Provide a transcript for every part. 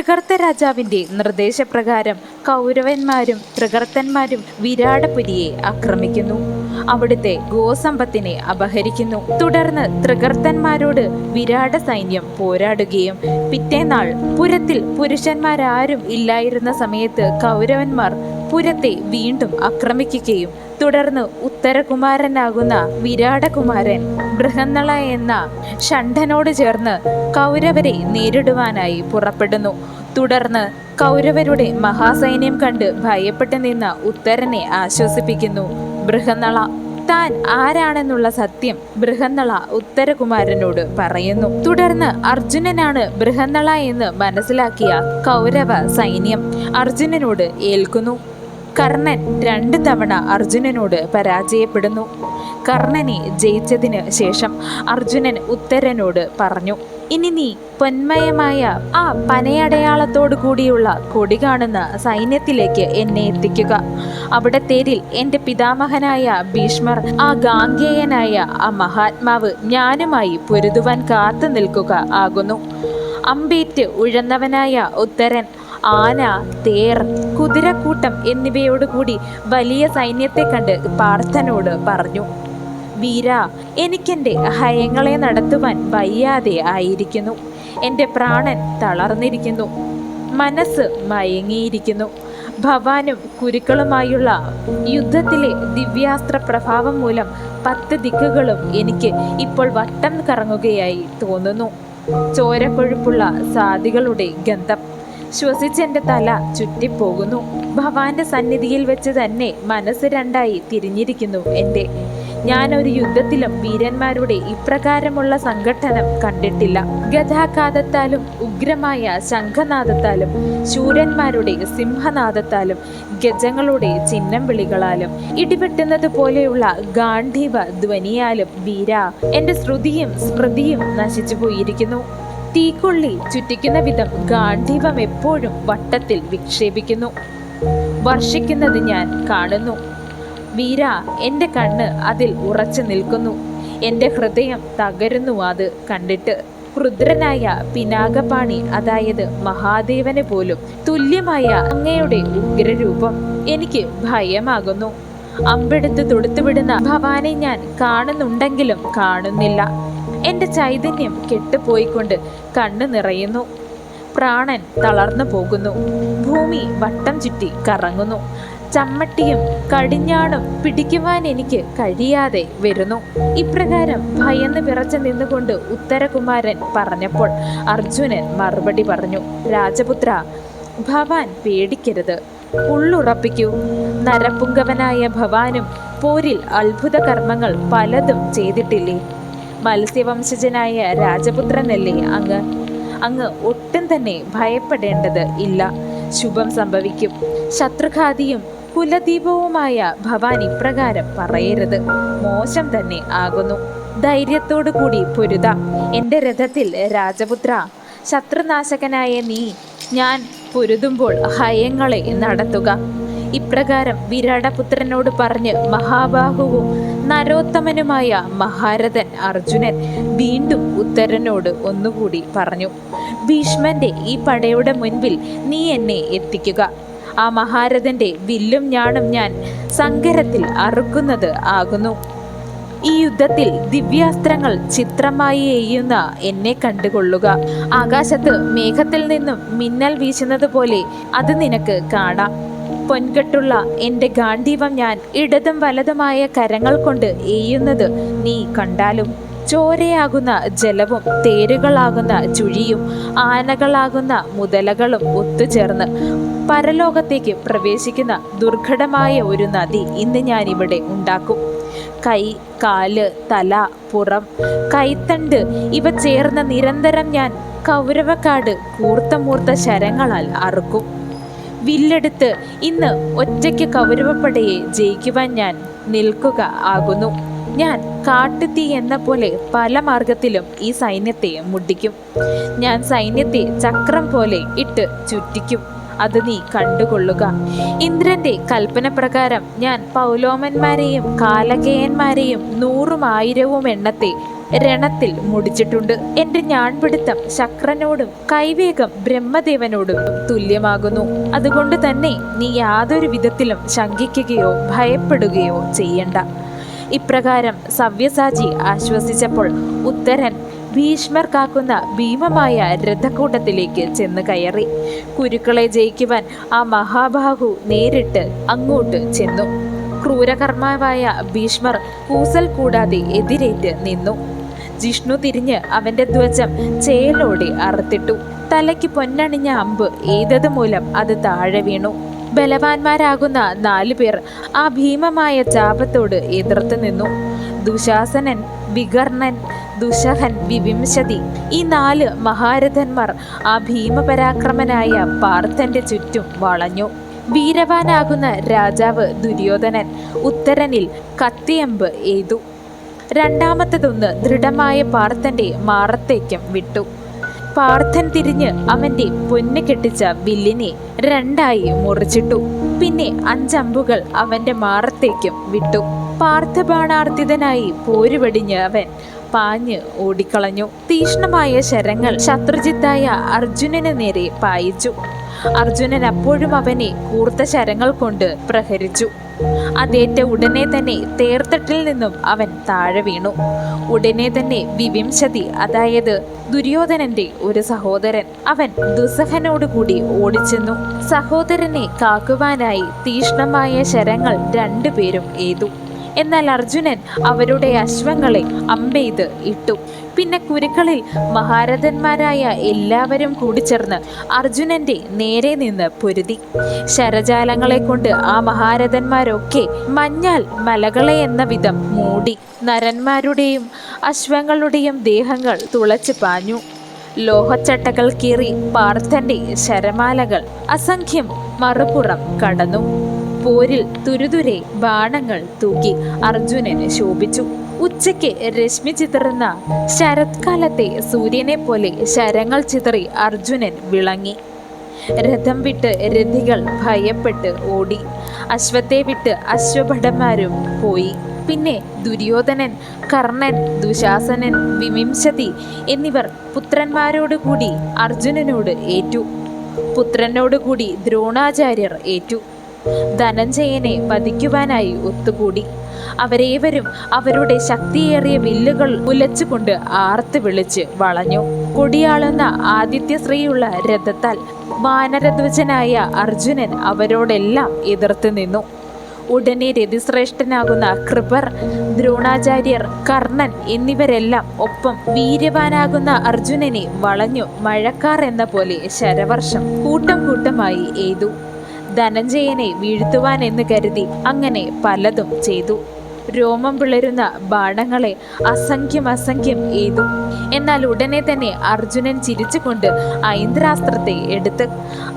തൃകർത്ത രാജാവിന്റെ നിർദ്ദേശപ്രകാരം കൗരവന്മാരും തൃകർത്തന്മാരും വിരാടപുരിയെ ആക്രമിക്കുന്നു. അവിടുത്തെ ഗോസമ്പത്തിനെ അപഹരിക്കുന്നു. തുടർന്ന് തൃകർത്തന്മാരോട് വിരാട സൈന്യം പോരാടുകയും പിറ്റേന്നാൾ പുരത്തിൽ പുരുഷന്മാരാരും ഇല്ലായിരുന്ന സമയത്ത് കൗരവന്മാർ പുരത്തെ വീണ്ടും ആക്രമിക്കുകയും തുടർന്ന് ഉത്തരകുമാരനാകുന്ന വിരാടകുമാരൻ ബൃഹന്നള എന്ന ഷണ്ഠനോട് ചേർന്ന് കൗരവരെ നേരിടുവാനായി പുറപ്പെടുന്നു. തുടർന്ന് കൗരവരുടെ മഹാസൈന്യം കണ്ട് ഭയപ്പെട്ടു നിന്ന ഉത്തരനെ ആശ്വസിപ്പിക്കുന്നു. ബൃഹന്നള താൻ ആരാണെന്നുള്ള സത്യം ബൃഹന്നള ഉത്തരകുമാരനോട് പറയുന്നു. തുടർന്ന് അർജുനനാണ് ബൃഹന്നള എന്ന് മനസ്സിലാക്കിയ കൗരവ സൈന്യം അർജുനനോട് ഏൽക്കുന്നു. കർണൻ രണ്ട് തവണ അർജുനനോട് പരാജയപ്പെടുന്നു. കർണനെ ജയിച്ചതിന് ശേഷം അർജുനൻ ഉത്തരനോട് പറഞ്ഞു ഇനി നീ പൊന്മയമായ ആ പനയടയാളത്തോടു കൂടിയുള്ള കൊടി കാണുന്ന സൈന്യത്തിലേക്ക് എന്നെ എത്തിക്കുക. അവിടെ തേരിൽ എന്റെ പിതാമഹനായ ഭീഷ്മർ ആ ഗാംഗേയനായ ആ മഹാത്മാവ് ഞാനുമായി പൊരുതുവാൻ കാത്തു നിൽക്കുക ആകുന്നു. അമ്പേറ്റ് ഉഴന്നവനായ ഉത്തരൻ ആന തേർ കുതിരക്കൂട്ടം എന്നിവയോടുകൂടി വലിയ സൈന്യത്തെ കണ്ട് പാർത്ഥനോട് പറഞ്ഞു വീര എനിക്കെന്റെ ഹയങ്ങളെ നടത്തുവാൻ വയ്യാതെ ആയിരിക്കുന്നു. എന്റെ പ്രാണൻ തളർന്നിരിക്കുന്നു. മനസ്സ് മയങ്ങിയിരിക്കുന്നു. ഭവാനും കുരുക്കളുമായുള്ള യുദ്ധത്തിലെ ദിവ്യാസ്ത്ര പ്രഭാവം മൂലം പത്ത് ദിക്കുകളും എനിക്ക് ഇപ്പോൾ വട്ടം കറങ്ങുകയായി തോന്നുന്നു. ചോരക്കൊഴുപ്പുള്ള സാധികളുടെ ഗന്ധം ശ്വസിച്ചെന്റെ തല ചുറ്റിപ്പോകുന്നു. ഭവാന്റെ സന്നിധിയിൽ വെച്ച് തന്നെ മനസ്സ് രണ്ടായി തിരിഞ്ഞിരിക്കുന്നു എന്റെ ഞാനൊരു യുദ്ധത്തിലും വീരന്മാരുടെ ഇപ്രകാരമുള്ള സംഘട്ടനം കണ്ടിട്ടില്ല. ഗതാഘാതത്താലും ഉഗ്രമായ ശംഖനാദത്താലും ശൂരന്മാരുടെ സിംഹനാദത്താലും ഗജങ്ങളുടെ ചിഹ്നം വിളികളാലും ഇടിപെട്ടുന്നത് പോലെയുള്ള ഗാന്ധീവ ധ്വനിയാലും വീര എന്റെ ശ്രുതിയും സ്മൃതിയും നശിച്ചു പോയിരിക്കുന്നു തീക്കൊള്ളി ചുറ്റിക്കുന്ന വിധം ഗാന്ധീവം എപ്പോഴും വട്ടത്തിൽ വിക്ഷേപിക്കുന്നു. വർഷിക്കുന്നത് ഞാൻ കാണുന്നു. വീര എന്റെ കണ്ണ് അതിൽ ഉറച്ചു നിൽക്കുന്നു. എന്റെ ഹൃദയം തകരുന്നു അത് കണ്ടിട്ട്. ക്രുദ്രനായ പിനാകപാണി അതായത് മഹാദേവന് പോലും തുല്യമായ അങ്ങയുടെ ഉഗ്രരൂപം എനിക്ക് ഭയമാകുന്നു. അമ്പെടുത്ത് തൊടുത്തുവിടുന്ന ഭവാനെ ഞാൻ കാണുന്നുണ്ടെങ്കിലും കാണുന്നില്ല. എന്റെ ചൈതന്യം കെട്ടുപോയിക്കൊണ്ട് കണ്ണു നിറയുന്നു. പ്രാണൻ തളർന്നു പോകുന്നു. ഭൂമി വട്ടം ചുറ്റി കറങ്ങുന്നു. ചമ്മട്ടിയും കടിഞ്ഞാണും പിടിക്കുവാൻ എനിക്ക് കഴിയാതെ വരുന്നു. ഇപ്രകാരം ഭയന്ന് വിറച്ചു നിന്നുകൊണ്ട് ഉത്തരകുമാരൻ പറഞ്ഞപ്പോൾ അർജുനൻ മറുപടി പറഞ്ഞു രാജപുത്ര ഭവാൻ പേടിക്കരുത്. ഉള്ളുറപ്പിക്കൂ. നരപുങ്കവനായ ഭവാനും പോരിൽ അത്ഭുത കർമ്മങ്ങൾ പലതും ചെയ്തിട്ടില്ലേ? മത്സ്യവംശജനായ രാജപുത്രനല്ലേ അങ്ങ് അങ്ങ് ഒട്ടും തന്നെ ഭയപ്പെടേണ്ടത് ഇല്ല. ശുഭം സംഭവിക്കും. ശത്രുഘാതിയും കുലദീപവുമായ ഭവാൻ ഇപ്രകാരം പറയരുത്. മോശം തന്നെ ആകുന്നു. ധൈര്യത്തോടു കൂടി പൊരുത. എന്റെ രഥത്തിൽ രാജപുത്ര ശത്രുനാശകനായ നീ ഞാൻ പൊരുതുമ്പോൾ ഹയങ്ങളെ നടത്തുക. ഇപ്രകാരം വിരാടപുത്രനോട് പറഞ്ഞ് മഹാബാഹുവും നരോത്തമനുമായ മഹാരഥൻ അർജുനൻ വീണ്ടും ഉത്തരനോട് ഒന്നുകൂടി പറഞ്ഞു ഭീഷ്മന്റെ ഈ പടയുടെ മുൻപിൽ നീ എന്നെ എത്തിക്കുക. ആ മഹാരഥന്റെ വില്ലും ഞാണും ഞാൻ സങ്കരത്തിൽ അറുക്കുന്നത് ആകുന്നു. ഈ യുദ്ധത്തിൽ ദിവ്യാസ്ത്രങ്ങൾ ചിത്രമായി എയ്യുന്ന എന്നെ കണ്ടുകൊള്ളുക. ആകാശത്ത് മേഘത്തിൽ നിന്നും മിന്നൽ വീശുന്നത് പോലെ അത് നിനക്ക് കാണാം. പൊൻകെട്ടുള്ള എന്റെ ഗാന്ധീവം ഞാൻ ഇടതും വലതുമായ കരങ്ങൾ കൊണ്ട് എയ്യുന്നത് നീ കണ്ടാലും ചോരയാകുന്ന ജലവും തേരുകളാകുന്ന ചുഴിയും ആനകളാകുന്ന മുതലകളും ഒത്തുചേർന്ന് പരലോകത്തേക്ക് പ്രവേശിക്കുന്ന ദുർഘടമായ ഒരു നദി ഇന്ന് ഞാനിവിടെ ഉണ്ടാക്കും. കൈ കാൽ തല പുറം കൈത്തണ്ട് ഇവ ചേർന്ന് നിരന്തരം ഞാൻ കൗരവക്കാട് കൂർത്തമൂർത്ത ശരങ്ങളാൽ അറുക്കും. വില്ലെടുത്ത് ഇന്ന് ഒറ്റയ്ക്ക് കൗരവപ്പടയെ ജയിക്കുവാൻ ഞാൻ നിൽക്കുക ആകുന്നു. ഞാൻ കാട്ടുതീ എന്ന പോലെ പല മാർഗത്തിലും ഈ സൈന്യത്തെ മുട്ടിക്കും. ഞാൻ സൈന്യത്തെ ചക്രം പോലെ ഇട്ട് ചുറ്റിക്കും. അത് നീ കണ്ടുകൊള്ളുക. ഇന്ദ്രന്റെ കൽപ്പന പ്രകാരം ഞാൻ പൗലോമന്മാരെയും കാലകേയന്മാരെയും നൂറും ആയിരവും എണ്ണത്തെ രണത്തിൽ മുടിച്ചിട്ടുണ്ട്. എന്റെ ഞാൺപിടുത്തം ശക്രനോടും കൈവേഗം ബ്രഹ്മദേവനോടും തുല്യമാകുന്നു. അതുകൊണ്ട് തന്നെ നീ യാതൊരു വിധത്തിലും ശങ്കിക്കുകയോ ഭയപ്പെടുകയോ ചെയ്യണ്ട. ഇപ്രകാരം സവ്യസാചി ആശ്വസിച്ചപ്പോൾ ഉത്തരൻ ഭീഷ്മർ കാക്കുന്ന ഭീമമായ രഥക്കൂട്ടത്തിലേക്ക് ചെന്ന് കയറി. കുരുക്കളെ ജയിക്കുവാൻ ആ മഹാബാഹു നേരിട്ട് അങ്ങോട്ട് ചെന്നു. ക്രൂരകർമാവായ ഭീഷ്മർ കൂസൽ കൂടാതെ എതിരേറ്റ് നിന്നു. ജിഷ്ണു തിരിഞ്ഞ് അവന്റെ ധ്വജം ചേലോടെ അറുത്തിട്ടു. തലയ്ക്ക് പൊന്നണിഞ്ഞ അമ്പ് ഏതത് മൂലം അത് താഴെ വീണു. ബലവാന്മാരാകുന്ന നാലു പേർ ആ ഭീമമായ ചാപത്തോട് എതിർത്ത് നിന്നു. ദുശാസനൻ വികർണൻ ദുശഹൻ വിവിംശതി ഈ നാല് മഹാരഥന്മാർ ആ ഭീമപരാക്രമനായ പാർത്ഥന്റെ ചുറ്റും വളഞ്ഞു. വീരവാനാകുന്ന രാജാവ് ദുര്യോധനൻ ഉത്തരനിൽ കത്തിയമ്പ് എയ്തു. രണ്ടാമത്തതൊന്ന് ദൃഢമായ പാർത്ഥന്റെ മാറത്തേക്കും വിട്ടു. പാർത്ഥൻ തിരിഞ്ഞ് അവന്റെ പൊന്ന് കെട്ടിച്ച വില്ലിനെ രണ്ടായി മുറിച്ചിട്ടു. പിന്നെ അഞ്ചമ്പുകൾ അവന്റെ മാറത്തേക്കും വിട്ടു. പാർത്ഥബാണാർത്ഥിതനായി പോരുവടിഞ്ഞ് അവൻ പാഞ്ഞ് ഓടിക്കളഞ്ഞു. തീഷ്ണമായ ശരങ്ങൾ ശത്രുജിത്തായ അർജുനന് നേരെ പായിച്ചു. അർജുനൻ അപ്പോഴും അവനെ കൂർത്ത ശരങ്ങൾ കൊണ്ട് പ്രഹരിച്ചു. അതേറ്റ ഉടനെ തന്നെ തേർത്തട്ടിൽ നിന്നും അവൻ താഴെ വീണു. ഉടനെ തന്നെ വിവിംശതി അതായത് ദുര്യോധനന്റെ ഒരു സഹോദരൻ അവൻ ദുസഹനോട് കൂടി ഓടിച്ചെന്നു. സഹോദരനെ കാക്കുവാനായി തീഷ്ണമായ ശരങ്ങൾ രണ്ടുപേരും എയ്തു. എന്നാൽ അർജുനൻ അവരുടെ അശ്വങ്ങളെ അമ്പെയ്ത് ഇട്ടു. പിന്നെ കുരുക്കളിൽ മഹാരഥന്മാരായ എല്ലാവരും കൂടി ചേർന്ന് അർജുനന്റെ നേരെ നിന്ന് പൊരുതി. ശരജാലങ്ങളെ കൊണ്ട് ആ മഹാരഥന്മാരൊക്കെ മഞ്ഞാൽ മലകളെ എന്ന വിധം മൂടി നരന്മാരുടെയും അശ്വങ്ങളുടെയും ദേഹങ്ങൾ തുളച്ചു പാഞ്ഞു. ലോഹച്ചട്ടകൾ കീറി പാർത്ഥന്റെ ശരമാലകൾ അസംഖ്യം മറുപുറം കടന്നു. പോരിൽ തുരുതുരെ ബാണങ്ങൾ തൂക്കി അർജുനന് ശോഭിച്ചു. ഉച്ചയ്ക്ക് രശ്മി ചിതറുന്ന ശരത്കാലത്തെ സൂര്യനെ പോലെ ശരങ്ങൾ ചിതറി അർജുനൻ വിളങ്ങി. രഥം വിട്ട് രഥികൾ ഭയപ്പെട്ട് ഓടി. അശ്വത്തെ വിട്ട് അശ്വഭടന്മാരും പോയി. പിന്നെ ദുര്യോധനൻ കർണൻ ദുശാസനൻ വിമിംശതി എന്നിവർ പുത്രന്മാരോടുകൂടി അർജുനനോട് ഏറ്റു. പുത്രനോടുകൂടി ദ്രോണാചാര്യർ ഏറ്റു. ധനഞ്ജയനെ വധിക്കുവാനായി ഒത്തുകൂടി. അവരേവരും അവരുടെ ശക്തിയേറിയ വില്ലുകൾ ഉലച്ചുകൊണ്ട് ആർത്ത് വിളിച്ച് വളഞ്ഞു. കൊടിയാളുന്ന ആദിത്യശ്രീയുള്ള രഥത്താൽ വാനരധ്വജനായ അർജുനൻ അവരോടെല്ലാം എതിർത്ത് നിന്നു. ഉടനെ രതിശ്രേഷ്ഠനാകുന്ന കൃപർ ദ്രോണാചാര്യർ കർണൻ എന്നിവരെല്ലാം ഒപ്പം വീര്യവാനാകുന്ന അർജുനനെ വളഞ്ഞു മഴക്കാർ എന്ന പോലെ ശരവർഷം കൂട്ടം കൂട്ടമായി എയ്തു. ധനഞ്ജയനെ വീഴ്ത്തുവാൻ എന്ന് കരുതി അങ്ങനെ പലതും ചെയ്തു. രോമം പിളരുന്ന ബാണങ്ങളെ അസംഖ്യം അസംഖ്യം എയ്തു. എന്നാൽ ഉടനെ തന്നെ അർജുനൻ ചിരിച്ചുകൊണ്ട് ഐന്ദ്രാസ്ത്രത്തെ എടുത്ത്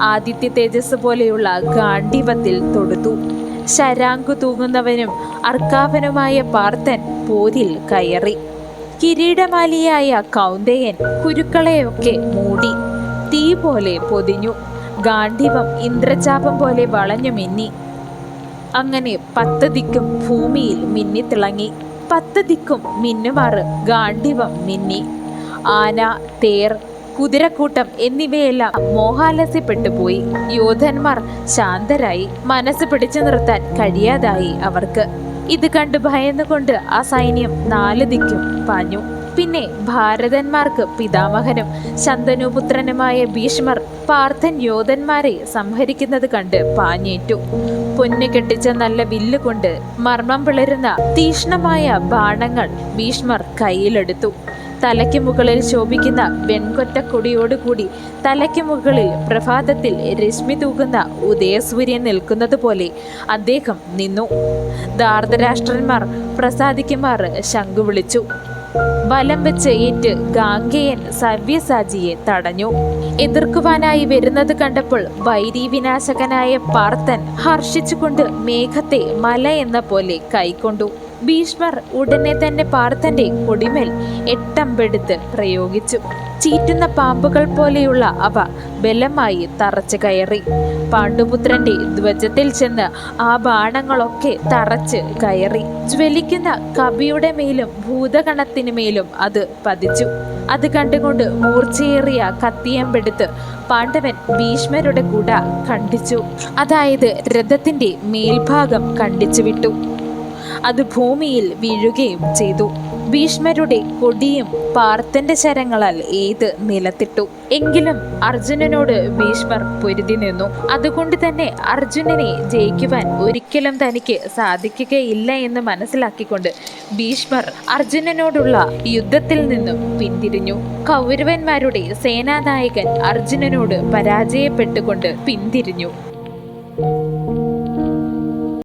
ആദിത്യ തേജസ് പോലെയുള്ള ഗാണ്ഡീവത്തിൽ തൊടുത്തു. ശരാങ്കു തൂങ്ങുന്നവനും അർക്കാവനുമായ പാർത്ഥൻ പോതിൽ കയറി. കിരീടമാലിയായ കൗന്ദയൻ കുരുക്കളെയൊക്കെ മൂടി തീ പോലെ പൊതിഞ്ഞു. ഗാന്ധിവം ഇന്ദ്രചാപം പോലെ വളഞ്ഞു മിന്നി. അങ്ങനെ പത്ത് ദിക്കും ഭൂമിയിൽ മിന്നിത്തിളങ്ങി. പത്ത് ദിക്കും മിന്നുമാറ് ഗാന്ധിവം മിന്നി. ആന തേർ കുതിരക്കൂട്ടം എന്നിവയെല്ലാം മോഹാലസ്യപ്പെട്ടു പോയി. യോധന്മാർ ശാന്തരായി മനസ്സ് പിടിച്ചു നിർത്താൻ കഴിയാതായി അവർക്ക്. ഇത് കണ്ട് ഭയന്നുകൊണ്ട് ആ സൈന്യം നാല് ദിക്കും പാഞ്ഞു. പിന്നെ ഭാരതന്മാർക്ക് പിതാമഹനും ശന്തനുപുത്രനുമായ ഭീഷ്മർ പാർത്ഥൻ യോധന്മാരെ സംഹരിക്കുന്നത് കണ്ട് പാഞ്ഞേറ്റു. പൊന്നു കെട്ടിച്ച നല്ല വില്ല് കൊണ്ട് മർമ്മം പിളരുന്ന തീഷ്ണമായ ബാണങ്ങൾ ഭീഷ്മർ കയ്യിലെടുത്തു. തലയ്ക്ക് മുകളിൽ ശോഭിക്കുന്ന വെൺകൊറ്റക്കൊടിയോടുകൂടി തലയ്ക്ക് മുകളിൽ പ്രഭാതത്തിൽ രശ്മി തൂകുന്ന ഉദയസൂര്യൻ നിൽക്കുന്നത് പോലെ അദ്ദേഹം നിന്നു. ധാർതരാഷ്ട്രന്മാർ പ്രസാദിക്കുമാർ ശംഖു വിളിച്ചു ബലം വെച്ച് ഏറ്റ് ഗാംഗേയൻ സവ്യസാജിയെ തടഞ്ഞു. എതിർക്കുവാനായി വരുന്നത് കണ്ടപ്പോൾ വൈരി വിനാശകനായ പാർത്തൻ ഹർഷിച്ചുകൊണ്ട് മേഘത്തെ മല എന്ന പോലെ കൈക്കൊണ്ടു. ഭീഷ്മർ ഉടനെ തന്നെ പാർത്തന്റെ കൊടിമേൽ എട്ടമ്പെടുത്ത് പ്രയോഗിച്ചു. ചീറ്റുന്ന പാമ്പുകൾ പോലെയുള്ള അവ ബലമായി തറച്ചു കയറി. പാണ്ഡുപുത്രന്റെ ധ്വജത്തിൽ ചെന്ന് ആ ബാണങ്ങളൊക്കെ തറച്ച് കയറി. ജ്വലിക്കുന്ന കവിയുടെ മേലും ഭൂതഗണത്തിന് മേലും അത് പതിച്ചു. അത് കണ്ടുകൊണ്ട് മൂർച്ചയേറിയ കത്തിയമ്പെടുത്ത് പാണ്ഡവൻ ഭീഷ്മരുടെ കുട ഖണ്ഡിച്ചു. അതായത് രഥത്തിന്റെ മേൽഭാഗം ഖണ്ഡിച്ചു വിട്ടു അത് ഭൂമിയിൽ വീഴുകയും ചെയ്തു. ഭീഷ്മരുടെ കൊടിയും പാർത്ഥന്റെ ശരങ്ങളാൽ ഏത് നിലത്തിട്ടു? എങ്കിലും അർജുനനോട് ഭീഷ്മർ പൊരുതി നിന്നു. അതുകൊണ്ട് തന്നെ അർജുനനെ ജയിക്കുവാൻ ഒരിക്കലും തനിക്ക് സാധിക്കുകയില്ല എന്ന് മനസ്സിലാക്കിക്കൊണ്ട് ഭീഷ്മർ അർജുനനോടുള്ള യുദ്ധത്തിൽ നിന്നും പിന്തിരിഞ്ഞു. കൗരവന്മാരുടെ സേനാനായകൻ അർജുനനോട് പരാജയപ്പെട്ടുകൊണ്ട് പിന്തിരിഞ്ഞു.